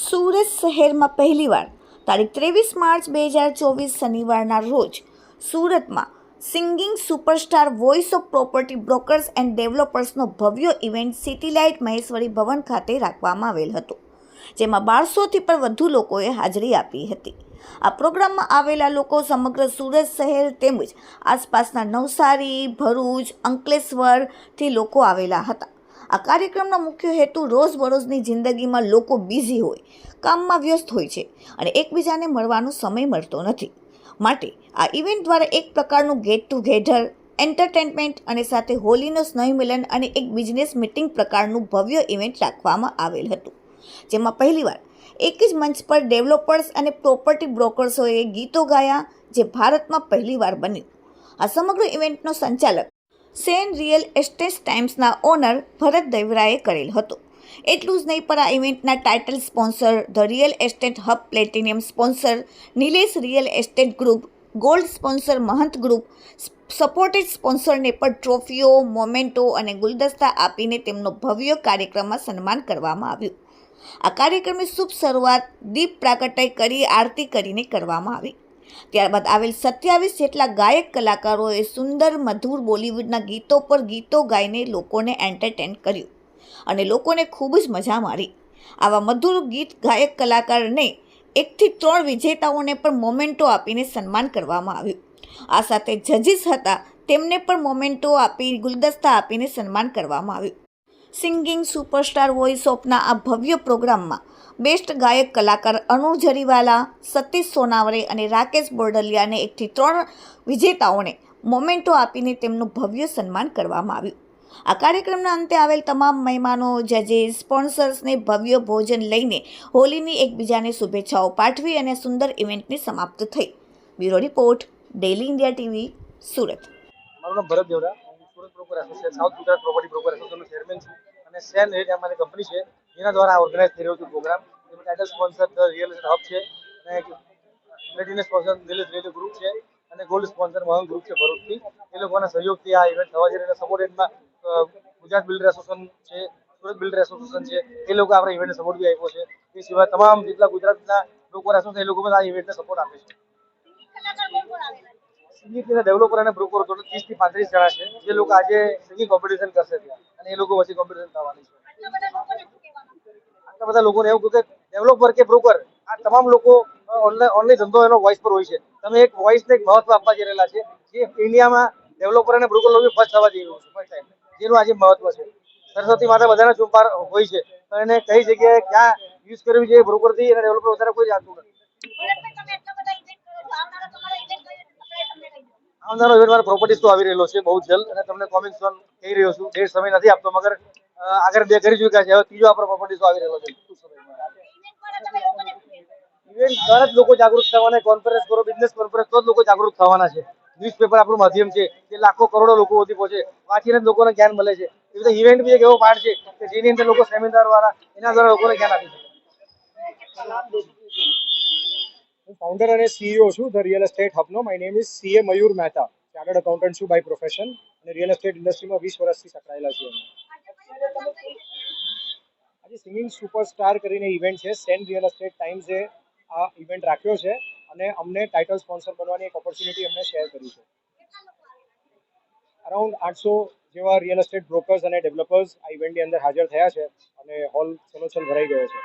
સુરત શહેરમાં પહેલીવાર, તારીખ ત્રેવીસ માર્ચ બે હજાર ચોવીસ શનિવારના રોજ, સુરતમાં singing superstar voice of property brokers and ડેવલપર્સનો ભવ્ય event city light Maheshwari Bhavan ખાતે રાખવામાં આવેલ હતો, જેમાં બારસોથી પણ વધુ લોકોએ હાજરી આપી હતી. આ પ્રોગ્રામમાં આવેલા લોકો સમગ્ર સુરત શહેર તેમજ આસપાસના નવસારી, ભરૂચ, અંકલેશ્વરથી લોકો આવેલા હતા. આ કાર્યક્રમનો મુખ્ય હેતુ રોજબરોજની જિંદગીમાં લોકો બિઝી હોય, કામમાં વ્યસ્ત હોય છે અને એકબીજાને મળવાનો સમય મળતો નથી. માટે આ ઇવેન્ટ દ્વારા એક પ્રકારનું ગેટ ટુ ગેધર એન્ટરટેનમેન્ટ અને સાથે હોલીનો સ્નેહ મિલન અને એક બિઝનેસ મીટિંગ પ્રકારનું ભવ્ય ઇવેન્ટ રાખવામાં આવેલ હતું. જેમાં પહેલીવાર એક જ મંચ પર ડેવલપર્સ અને પ્રોપર્ટી બ્રોકર્સોએ ગીતો ગાયા, જે ભારતમાં પહેલીવાર બન્યું. આ સમગ્ર ઇવેન્ટનો સંચાલક સેન રિયલ એસ્ટેટ ટાઈમ્સના ઓનર ભરત દેવરાએ કરેલ હતો. એટલું જ નહીં, પણ આ ઇવેન્ટના title sponsor, the real estate hub platinum sponsor, Nilesh real estate group, gold sponsor Mahant group, supported સ્પોન્સરને પણ ટ્રોફીઓ, મોમેન્ટો અને ગુલદસ્તા આપીને તેમનો ભવ્ય કાર્યક્રમમાં સન્માન કરવામાં આવ્યું. આ કાર્યક્રમની શુભ શરૂઆત દીપ પ્રાગટ્ય કરી, આરતી કરીને કરવામાં આવી. ત્યારબાદ આવેલ સત્યાવીસ જેટલા ગાયક કલાકારોએ સુંદર, મધુર બોલિવૂડના ગીતો પર ગીતો ગાઈને લોકોને એન્ટરટેન કર્યું અને લોકોને ખૂબ જ મજા મારી. આવા મધુર ગીત ગાયક કલાકારને એકથી ત્રણ વિજેતાઓને પણ મોમેન્ટો આપીને સન્માન કરવામાં આવ્યું. આ સાથે જજીસ હતા, તેમને પણ મોમેન્ટો આપી ગુલદસ્તા આપીને સન્માન કરવામાં આવ્યું. સિંગિંગ સુપરસ્ટાર વોઇસ ઓફના આ ભવ્ય પ્રોગ્રામમાં બેસ્ટ ગાયક કલાકાર અનુર જરીવાલા, સતીશ સોનાવરે અને રાકેશ બોરડલિયાને એકથી ત્રણ વિજેતાઓને મોમેન્ટો આપીને તેમનું ભવ્ય સન્માન કરવામાં આવ્યું. આ કાર્યક્રમના અંતે આવેલ તમામ મહેમાનો, જજેસ, સ્પોન્સર્સને ભવ્ય ભોજન લઈને હોલીની એકબીજાને શુભેચ્છાઓ પાઠવી અને સુંદર ઇવેન્ટની સમાપ્ત થઈ. Bureau report daily India TV, Surat. મારું નામ Bharat Devra. Surat broker association, south Gujarat property broker એસોસિએશનનો chairman છું. અને સેન રેડ અમારી કંપની છે. જેના દ્વારા ઓર્ગેનાઇઝ થઈ રહ્યો છે પ્રોગ્રામ જેમાં title sponsor the real estate hub છે. અને platinum sponsor Dilip radio group છે. અને ગોલ્ડ સ્પોન્સર મહંગ ગ્રુપ છે ભરૂચથી. એ લોકોના સહયોગથી આ ઇવેન્ટ થવા જઈ રહ્યો સપોર્ટેડમાં ગુજરાત બિલ્ડર એસોસિએશન છે, સુરત બિલ્ડર એસોસિએશન છે. એ લોકો આપણે ઇવેન્ટને સપોર્ટ બી આપ્યો છે. એ સિવાય તમામ જેટલા ગુજરાતના લોકો એસોસિએશન એ લોકો પણ આ ઇવેન્ટને સપોર્ટ આપે છે. સિંગિંગ ડેવલપર અને બ્રોકર ટોટલ ત્રીસથી પાંત્રીસ જણા છે. જે લોકો આજે સિંગિંગ કોમ્પિટિશન કરશે ત્યાં. અને એ લોકો વચ્ચે કોમ્પિટિશન થવાની છે. આટલા બધા લોકોને એવું કહ્યું કે ડેવલપર કે બ્રોકર આ તમામ લોકો ઓનલાઈન ઓનલાઈન ધંધો એનો વોઇસ પર હોય છે. તમે એક વોઇસને એક મહત્વ આપવા જઈ રહેલા છે. જે ઇન્ડિયામાં ડેવલપર અને બ્રોકર લોકો ફર્સ્ટ થવા જઈ રહ્યું છે ફર્સ્ટ ટાઈમ જેનું આજે મહત્વ છે. સરસ્વતી માતા બધાના ચુંપાર હોય છે. તો એને કઈ જગ્યાએ ક્યાં યુઝ કરવી જોઈએ બ્રોકરથી અને ડેવલપર વધારે કોઈ જાણતું નથી. આવનારો ઇવેન્ટ મારો પ્રોપર્ટીઝ તો આવી રહેલો છે, બહુ જલ્દ. અને તમને કોમિંગ સોન કહી રહ્યો છું. ડેટ સમય નથી આપતો, મગર આગળ બે કરી ચૂક્યા છે. હવે ત્રીજો આપણો પ્રોપર્ટીઝ આવી રહેલો છે. ઇવેન્ટ દ્વારા જ લોકો જાગૃત થવાના કોન્ફરન્સ કરો બિઝનેસ કોન્ફરન્સ તો જ લોકો જાગૃત થવાના છે. ન્યૂઝપેપર આપણું માધ્યમ છે જે લાખો કરોડો લોકો સુધી પહોંચે. વાંચીને લોકોને જ્ઞાન મળે છે. એવી રીતે ઇવેન્ટ બી એક એવો પાર્ટ છે કે જેની અંદર લોકો સેમિનાર વાળા, એના દ્વારા લોકોને જ્ઞાન આપી શકે. ફાઉન્ડર અને સીઈઓ છું the real estate હબનો my name is CA Mayur Mehta chartered accountant છું બાય પ્રોફેશન અને રિયલ એસ્ટેટ ઇન્ડસ્ટ્રીમાં વીસ વર્ષથી સંકળાયેલા છીએ આજે સિંગિંગ સુપરસ્ટાર કરીને ઇવેન્ટ છે સેન રિયલ એસ્ટેટ ટાઈમ્સે આ ઇવેન્ટ રાખ્યો છે અને અમને ટાઇટલ સ્પોન્સર બનવાની એક ઓપોર્ચ્યુનિટી અમને શેર કરી છે. અરાઉન્ડ આઠસો જેવા રિયલ એસ્ટેટ બ્રોકર્સ અને ડેવલપર્સ આ ઇવેન્ટની અંદર હાજર થયા છે અને હોલ છલોછલ ભરાઈ ગયો છે.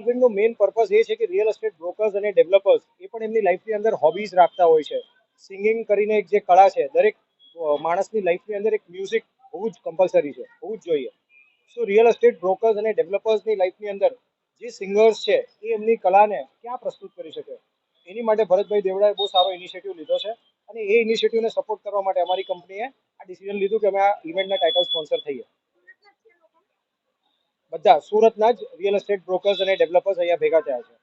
ઇવેન્ટનો મેઇન પર્પઝ એ છે કે રિયલ એસ્ટેટ બ્રોકર્સ અને ડેવલપર્સ એ પણ એમની લાઈફની અંદર હોબીઝ રાખતા હોય છે. સિંગિંગ કરીને એક જે કળા છે, દરેક માણસની લાઈફની અંદર એક મ્યુઝિક હોવું જ કમ્પલસરી છે, હોવું જ જોઈએ. સો રિયલ એસ્ટેટ બ્રોકર્સ અને ડેવલપર્સની લાઈફની અંદર જે સિંગર્સ છે, એ એમની કલાને ક્યાં પ્રસ્તુત કરી શકે? એની માટે ભરતભાઈ દેવડાએ બહુ સારો ઇનિશિયેટિવ લીધો છે અને એ ઇનિશિયેટિવને સપોર્ટ કરવા માટે અમારી કંપનીએ આ ડિસિઝન લીધું કે અમે આ ઇવેન્ટના ટાઇટલ સ્પોન્સર થઈએ. બધા સુરતના જ રિયલ એસ્ટેટ બ્રોકર્સ અને ડેવલપર્સ અહીંયા ભેગા થયા છે.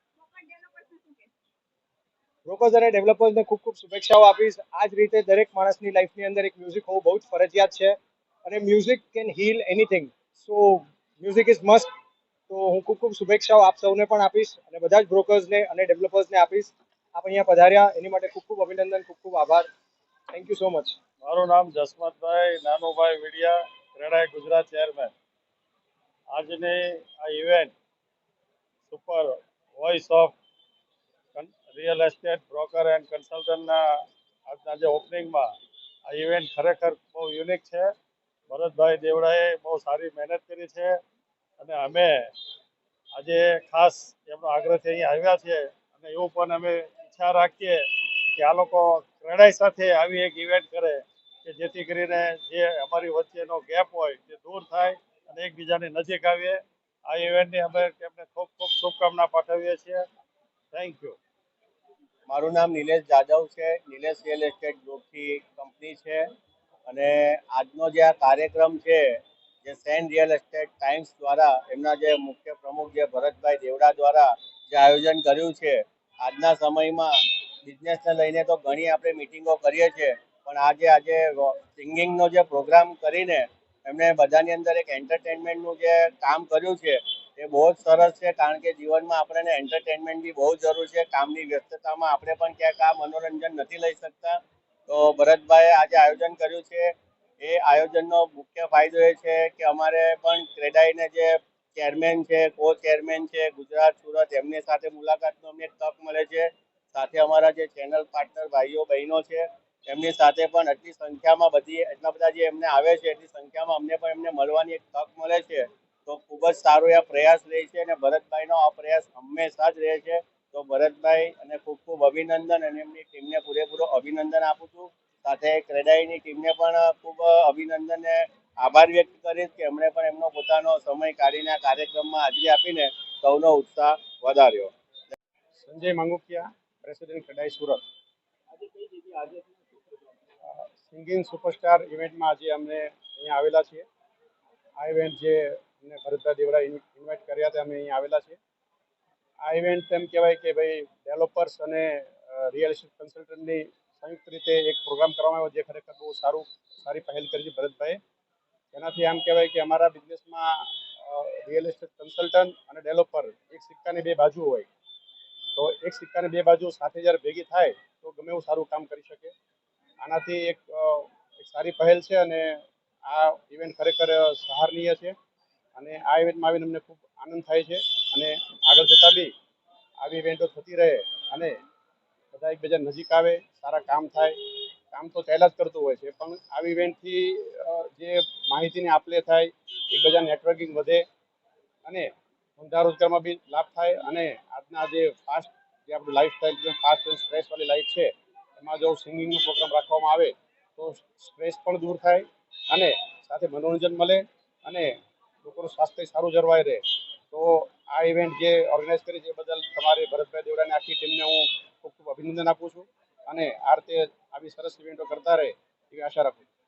બ્રોકર્સ અને ડેવલપર્સને ખૂબ ખૂબ શુભેચ્છાઓ આપીશ. આ જ રીતે દરેક માણસની લાઈફની અંદર એક મ્યુઝિક હોવું બહુ જ ફરજિયાત છે. અને music can heal anything so music is must તો હું ખૂબ ખૂબ શુભેચ્છાઓ આપ સૌને પણ આપીશ અને બધા જ બ્રોકર્સને અને ડેવલપર્સને આપીશ. આપ અહીંયા પધાર્યા. એની માટે ખૂબ ખૂબ અભિનંદન, ખૂબ ખૂબ આભાર. થેન્ક યુ સો મચ મારું નામ જસમતભાઈ નાનુભાઈ વિડિયા રેડાય ગુજરાત ચેરમેન આજની આ event super voice of real estate broker and કન્સલ્ટન્ટના આજના જે ઓપનિંગમાં આ ઇવેન્ટ ખરેખર બહુ યુનિક છે. ભરતભાઈ દેવડાએ બહુ સારી મહેનત કરી છે અને અમે આજે ખાસ એમનો આગ્રહથી અહીં આવ્યા છે અને એવું પણ અમે ઈચ્છા રાખીએ કે આ લોકો ક્રેડાઈ સાથે આવી એક ઇવેન્ટ કરે કે જેથી કરીને જે અમારી વચ્ચેનો ગેપ હોય તે દૂર થાય અને એકબીજાની નજીક આવીએ. આ ઇવેન્ટની અમે તેમને ખૂબ ખૂબ શુભકામના પાઠવીએ છીએ. થેન્ક યુ મારું નામ નિલેશ જાદવ છે. નિલેશ રિયલ એસ્ટેટ ગ્રુપથી કંપની છે. અને આજનો જે આ કાર્યક્રમ છે, જે સેન રિયલ એસ્ટેટ ટાઈમ્સ દ્વારા, એમના જે મુખ્ય પ્રમુખ જે ભરતભાઈ દેવડા દ્વારા જે આયોજન કર્યું છે, આજના સમયમાં બિઝનેસને લઈને તો ઘણી આપણે મિટિંગો કરીએ છીએ. પણ આજે આજે સિંગિંગનો જે પ્રોગ્રામ કરીને એમણે બધાની અંદર એક એન્ટરટેનમેન્ટનું જે કામ કર્યું છે, એ બહુ જ સરસ છે, કારણ કે જીવનમાં આપણને એન્ટરટેનમેન્ટ બી બહુ જરૂર છે, કામની વ્યસ્તતામાં આપણે પણ ક્યાંક આ મનોરંજન નથી લઈ શકતા. તો ભરતભાઈએ આજે આયોજન કર્યું છે, એ આયોજનનો મુખ્ય ફાયદો એ છે કે અમારે પણ ક્રેડાઈને જે ચેરમેન છે કો ચેરમેન છે, ગુજરાત, સુરત, એમની સાથે મુલાકાતનો અમને તક મળે છે. સાથે અમારા જે ચેનલ પાર્ટનર ભાઈઓ, બહેનો છે એમની સાથે પણ આટલી સંખ્યામાં બધી એટલા બધા જે એમને આવે છે એટલી સંખ્યામાં અમને પણ એમને મળવાની એક તક મળે છે. તો ખૂબ જ સારો આ પ્રયાસ રહે છે અને ભરતભાઈનો આ પ્રયાસ હંમેશા જ રહે છે. તો ભરતભાઈ અને ખૂબ ખૂબ અભિનંદન અને એમની ટીમને પૂરેપૂરો અભિનંદન આપું છું. સાથે ક્રેડાઈની ટીમને પણ ખૂબ અભિનંદન અને આભાર વ્યક્ત કરીશ કે એમણે પણ એમનો પોતાનો સમય કાઢીને આ કાર્યક્રમમાં હાજરી આપીને સૌનો ઉત્સાહ વધાર્યો. Sanjay Mangukiya president CREDAI Surat. Singing superstar ઇવેન્ટમાં આજે અમને અહીંયા આવેલા છીએ. આ ઇવેન્ટ જે અમને ભરતભાઈ દેવડા ઇન્વાઇટ કર્યા હતા, અમે અહીંયા આવેલા છીએ. આ ઇવેન્ટ એમ કહેવાય કે ભાઈ ડેવલપર્સ અને રિયલ એસ્ટેટ કન્સલ્ટન્ટની સંયુક્ત રીતે એક પ્રોગ્રામ કરવામાં આવ્યો જે ખરેખર બહુ સારું, સારી પહેલ કરી છે ભરતભાઈએ. એનાથી આમ કહેવાય કે અમારા બિઝનેસમાં રિયલ એસ્ટેટ કન્સલ્ટન્ટ અને ડેવલપર એક સિક્કાની બે બાજુ હોય. તો એક સિક્કાની બે બાજુ સાથે જ્યારે ભેગી થાય, તો ગમે એવું સારું કામ કરી શકે. આનાથી એક સારી પહેલ છે અને આ ઇવેન્ટ ખરેખર સહારનીય છે. અને આ ઇવેન્ટમાં આવીને અમને ખૂબ આનંદ થાય છે. અને આગળ જતાં બી આવી ઇવેન્ટો થતી રહે અને બધા એકબીજા નજીક આવે, સારા કામ થાય. કામ તો પહેલાં જ કરતું હોય છે, પણ આવી ઇવેન્ટથી જે માહિતીની આપલે થાય એકબીજા નેટવર્કિંગ વધે અને ધંધા રોજગારમાં બી લાભ થાય. અને આજના જે ફાસ્ટ જે આપણું લાઈફસ્ટાઈલ ફાસ્ટ એન્ડ સ્ટ્રેસવાળી લાઈફ છે એમાં જો સિંગિંગનો પ્રોગ્રામ રાખવામાં આવે, તો સ્ટ્રેસ પણ દૂર થાય અને સાથે મનોરંજન મળે અને લોકોનું સ્વાસ્થ્ય સારું જળવાઈ રહે. તો આ ઇવેન્ટ જે ઓર્ગેનાઇઝ કરી છે બદલ તમારે ભરતભાઈ દેવડાની આખી ટીમને હું ખૂબ ખૂબ અભિનંદન આપું છું અને આ રીતે આવી સરસ ઇવેન્ટો કરતા રહે એવી આશા રાખું છું.